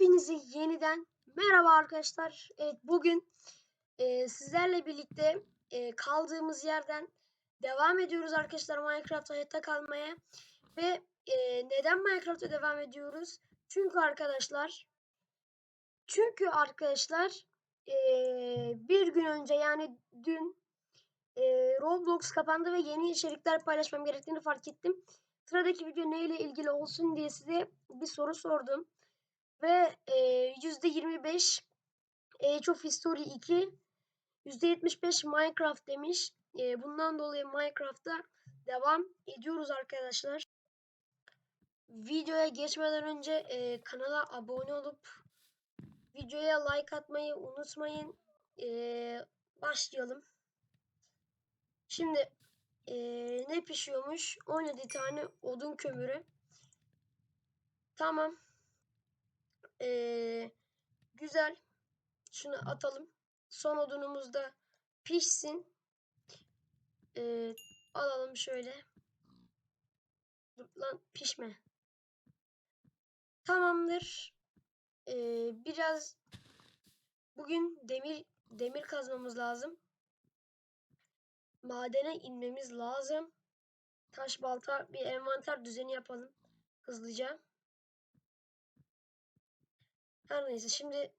Hepinize yeniden merhaba arkadaşlar. Evet bugün e, sizlerle birlikte e, kaldığımız yerden devam ediyoruz arkadaşlar Minecraft hayatta kalmaya. Ve e, neden Minecraft'a devam ediyoruz? Çünkü arkadaşlar çünkü arkadaşlar e, bir gün önce yani dün e, Roblox kapandı ve yeni içerikler paylaşmam gerektiğini fark ettim. Sıradaki video neyle ilgili olsun diye size bir soru sordum. Ve yüzde 25 Age of History 2 %75 Minecraft demiş. E, bundan dolayı Minecraft'ta devam ediyoruz arkadaşlar. Videoya geçmeden önce e, kanala abone olup videoya like atmayı unutmayın. E, başlayalım. Şimdi e, ne pişiyormuş? 17 tane odun kömürü. Tamam. Ee, güzel. Şunu atalım. Son odunumuz da pişsin. Ee, alalım şöyle. Dur lan pişme. Tamamdır. Ee, biraz bugün demir demir kazmamız lazım. Madene inmemiz lazım. Taş balta bir envanter düzeni yapalım hızlıca. Her neyse şimdi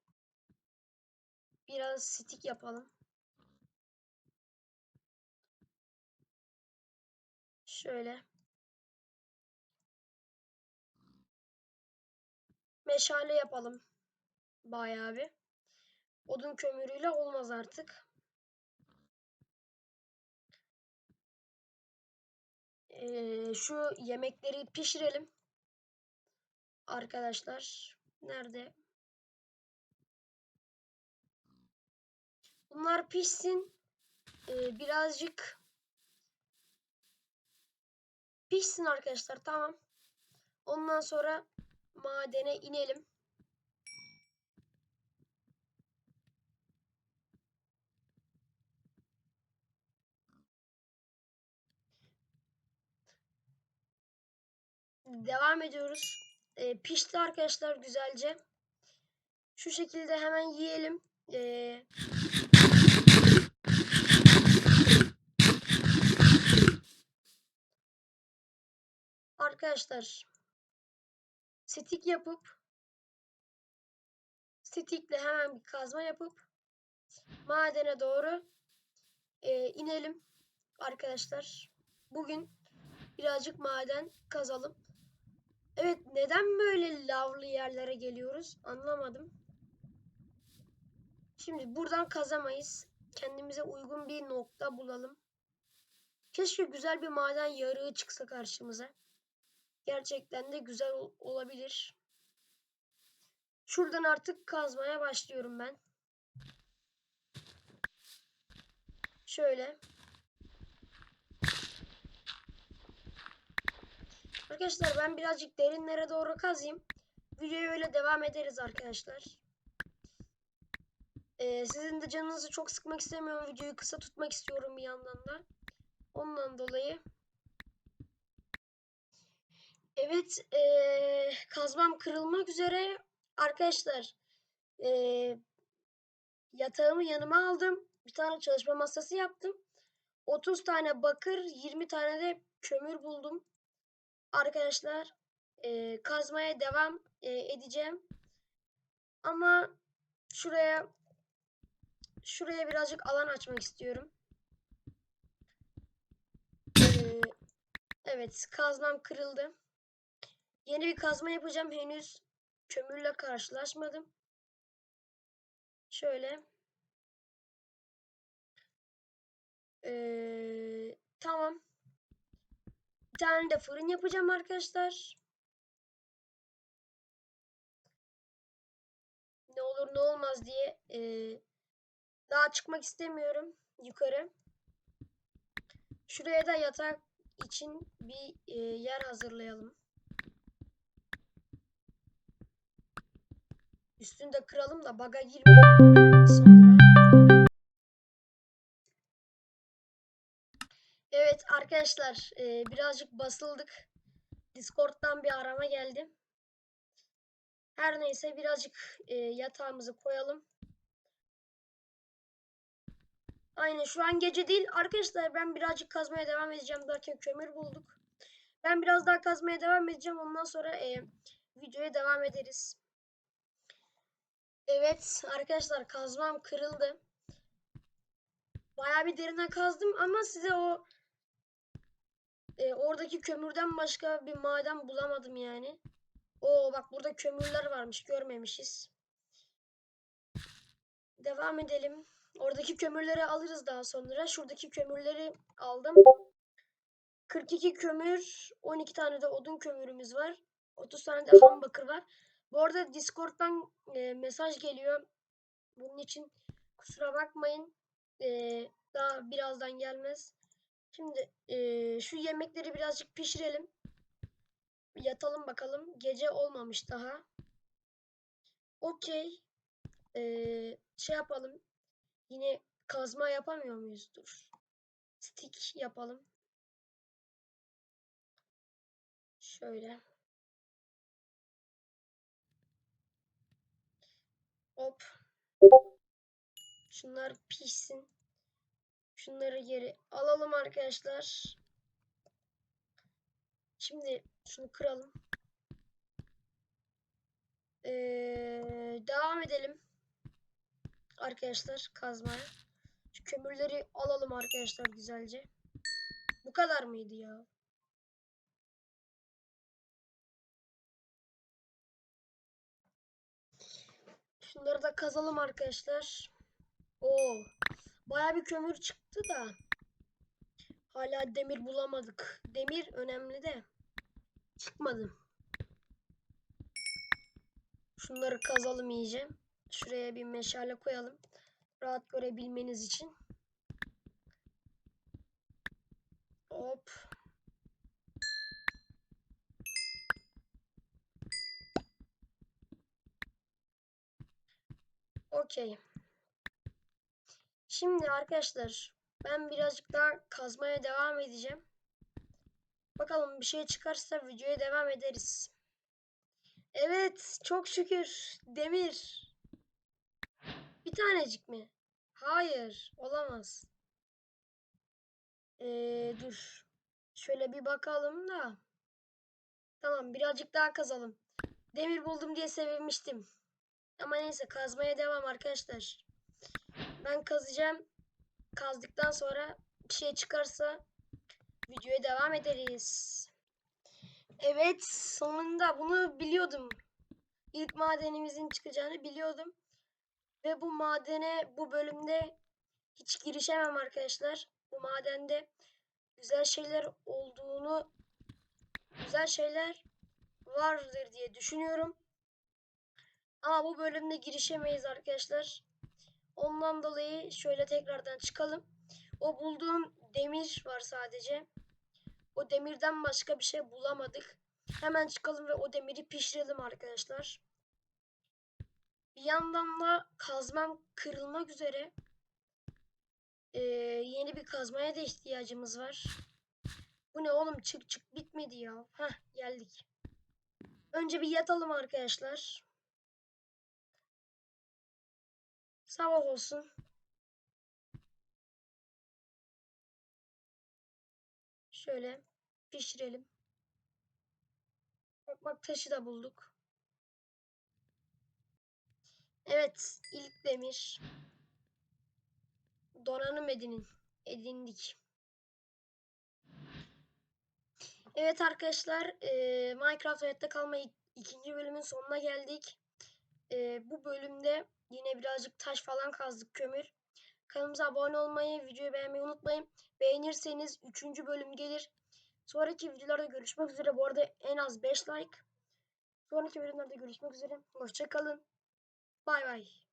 biraz stick yapalım. Şöyle. Meşale yapalım. Bayağı bir. Odun kömürüyle olmaz artık. Ee, şu yemekleri pişirelim. Arkadaşlar. Nerede? Bunlar pişsin. Ee, birazcık pişsin arkadaşlar. Tamam. Ondan sonra madene inelim. Devam ediyoruz. Ee, pişti arkadaşlar güzelce. Şu şekilde hemen yiyelim. Ee, Arkadaşlar stick yapıp stickle hemen bir kazma yapıp madene doğru e, inelim arkadaşlar. Bugün birazcık maden kazalım. Evet neden böyle lavlı yerlere geliyoruz anlamadım. Şimdi buradan kazamayız. Kendimize uygun bir nokta bulalım. Keşke güzel bir maden yarığı çıksa karşımıza. Gerçekten de güzel ol olabilir. Şuradan artık kazmaya başlıyorum ben. Şöyle. Arkadaşlar ben birazcık derinlere doğru kazayım. Videoya öyle devam ederiz arkadaşlar. Ee, sizin de canınızı çok sıkmak istemiyorum. Videoyu kısa tutmak istiyorum bir yandan da. Ondan dolayı Evet, ee, kazmam kırılmak üzere. Arkadaşlar, ee, yatağımı yanıma aldım. Bir tane çalışma masası yaptım. 30 tane bakır, 20 tane de kömür buldum. Arkadaşlar, ee, kazmaya devam ee, edeceğim. Ama şuraya şuraya birazcık alan açmak istiyorum. Ee, evet, kazmam kırıldı. Yeni bir kazma yapacağım. Henüz kömürle karşılaşmadım. Şöyle. Ee, tamam. Bir tane de fırın yapacağım arkadaşlar. Ne olur ne olmaz diye ee, daha çıkmak istemiyorum yukarı. Şuraya da yatak için bir e, yer hazırlayalım. Üstünü de kıralım da baga girmeyelim sonra. Evet arkadaşlar e, birazcık basıldık. Discord'dan bir arama geldi. Her neyse birazcık e, yatağımızı koyalım. Aynen şu an gece değil. Arkadaşlar ben birazcık kazmaya devam edeceğim derken kömür bulduk. Ben biraz daha kazmaya devam edeceğim. Ondan sonra e, videoya devam ederiz. Evet arkadaşlar kazmam kırıldı. Bayağı bir derine kazdım ama size o e, oradaki kömürden başka bir maden bulamadım yani. Oo bak burada kömürler varmış görmemişiz. Devam edelim. Oradaki kömürleri alırız daha sonra. Şuradaki kömürleri aldım. 42 kömür, 12 tane de odun kömürümüz var. 30 tane de ham bakır var. Bu arada Discord'dan e, mesaj geliyor. Bunun için kusura bakmayın. E, daha birazdan gelmez. Şimdi e, şu yemekleri birazcık pişirelim. Yatalım bakalım. Gece olmamış daha. Okey. E, şey yapalım. Yine kazma yapamıyor muyuz? Dur. Stick yapalım. Şöyle. Hop. Şunlar pişsin. Şunları geri alalım arkadaşlar. Şimdi şunu kıralım. Ee, devam edelim. Arkadaşlar kazmaya. Şu kömürleri alalım arkadaşlar güzelce. Bu kadar mıydı ya? Şunları da kazalım arkadaşlar. Oo. Baya bir kömür çıktı da. Hala demir bulamadık. Demir önemli de. Çıkmadı. Şunları kazalım iyice. Şuraya bir meşale koyalım. Rahat görebilmeniz için. Hop. Okey. Şimdi arkadaşlar ben birazcık daha kazmaya devam edeceğim. Bakalım bir şey çıkarsa videoya devam ederiz. Evet çok şükür demir. Bir tanecik mi? Hayır olamaz. Ee, dur. Şöyle bir bakalım da. Tamam birazcık daha kazalım. Demir buldum diye sevinmiştim. Ama neyse kazmaya devam arkadaşlar. Ben kazacağım. Kazdıktan sonra bir şey çıkarsa videoya devam ederiz. Evet sonunda bunu biliyordum. İlk madenimizin çıkacağını biliyordum. Ve bu madene bu bölümde hiç girişemem arkadaşlar. Bu madende güzel şeyler olduğunu güzel şeyler vardır diye düşünüyorum. Ama bu bölümde girişemeyiz arkadaşlar. Ondan dolayı şöyle tekrardan çıkalım. O bulduğum demir var sadece. O demirden başka bir şey bulamadık. Hemen çıkalım ve o demiri pişirelim arkadaşlar. Bir yandan da kazmam kırılmak üzere. Ee, yeni bir kazmaya da ihtiyacımız var. Bu ne oğlum çık çık bitmedi ya. Heh geldik. Önce bir yatalım arkadaşlar. Sabah olsun. Şöyle pişirelim. Bak taşı da bulduk. Evet ilk demir. Donanım edinin. Edindik. Evet arkadaşlar e, Minecraft hayatta kalma ikinci bölümün sonuna geldik. E, bu bölümde yine birazcık taş falan kazdık kömür. Kanalımıza abone olmayı, videoyu beğenmeyi unutmayın. Beğenirseniz 3. bölüm gelir. Sonraki videolarda görüşmek üzere. Bu arada en az 5 like. Sonraki bölümlerde görüşmek üzere. Hoşçakalın. Bay bay.